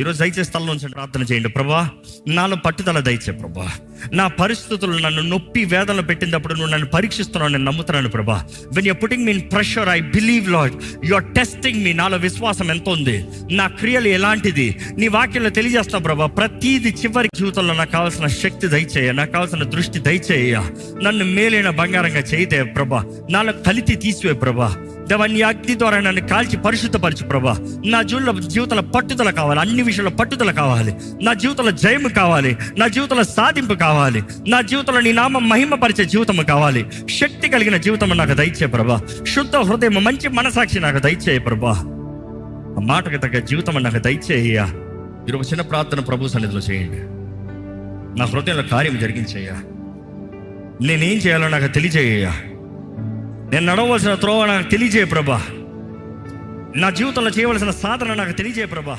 ఈరోజు దయచేసి స్థలం నుంచి ప్రార్థన చేయండి. ప్రభా నాలో పట్టుదల దయచే ప్రభా. నా పరిస్థితులు నన్ను నొప్పి వేదనలు పెట్టినప్పుడు నువ్వు నన్ను పరీక్షిస్తున్నావు నేను నమ్ముతున్నాను Prabha. When you putting me in pressure I believe that you are testing me నాలో విశ్వాసం ఎంత ఉంది? నా క్రియలు ఎలాంటిది? నీ వాక్యంలో తెలియజేస్తావు ప్రభా ప్రతిది చివరి జీవితంలో నాకు కావాల్సిన శక్తి దయచేయ నాకు కావాల్సిన దృష్టి దయచేయ. నన్ను మేలైన బంగారంగా చేయదే ప్రభా నాలో కలితి తీసివే ప్రభా. దేవా నీ అగ్ని ద్వారా నన్ను కాల్చి పరిశుద్ధపరచు ప్రభా. నా జీవితంలో జీవితంలో పట్టుదల కావాలి అన్ని విషయంలో పట్టుదల కావాలి. నా జీవితంలో జయము కావాలి. నా జీవితంలో సాధింపు కావాలి. నా జీవితంలో నీ నామం మహిమపరిచే జీవితం కావాలి. శక్తి కలిగిన జీవితం నాకు దయచే ప్రభా. శుద్ధ హృదయం మంచి మనసాక్షి నాకు దయచేయ ప్రభా. ఆ మాటకు తగ్గ జీవితం నాకు దయచేయ్యా మీరు ఒక చిన్న ప్రార్థన ప్రభు సన్నిధిలో చేయండి. నా హృదయంలో కార్యం జరిగించేయ్యా. నేనేం చేయాలో నాకు తెలియజేయ్యా నేను నడవలసిన త్రోవ నాకు తెలియజేయ ప్రభా. నా జీవితంలో చేయవలసిన సాధన నాకు తెలియజేయ ప్రభా.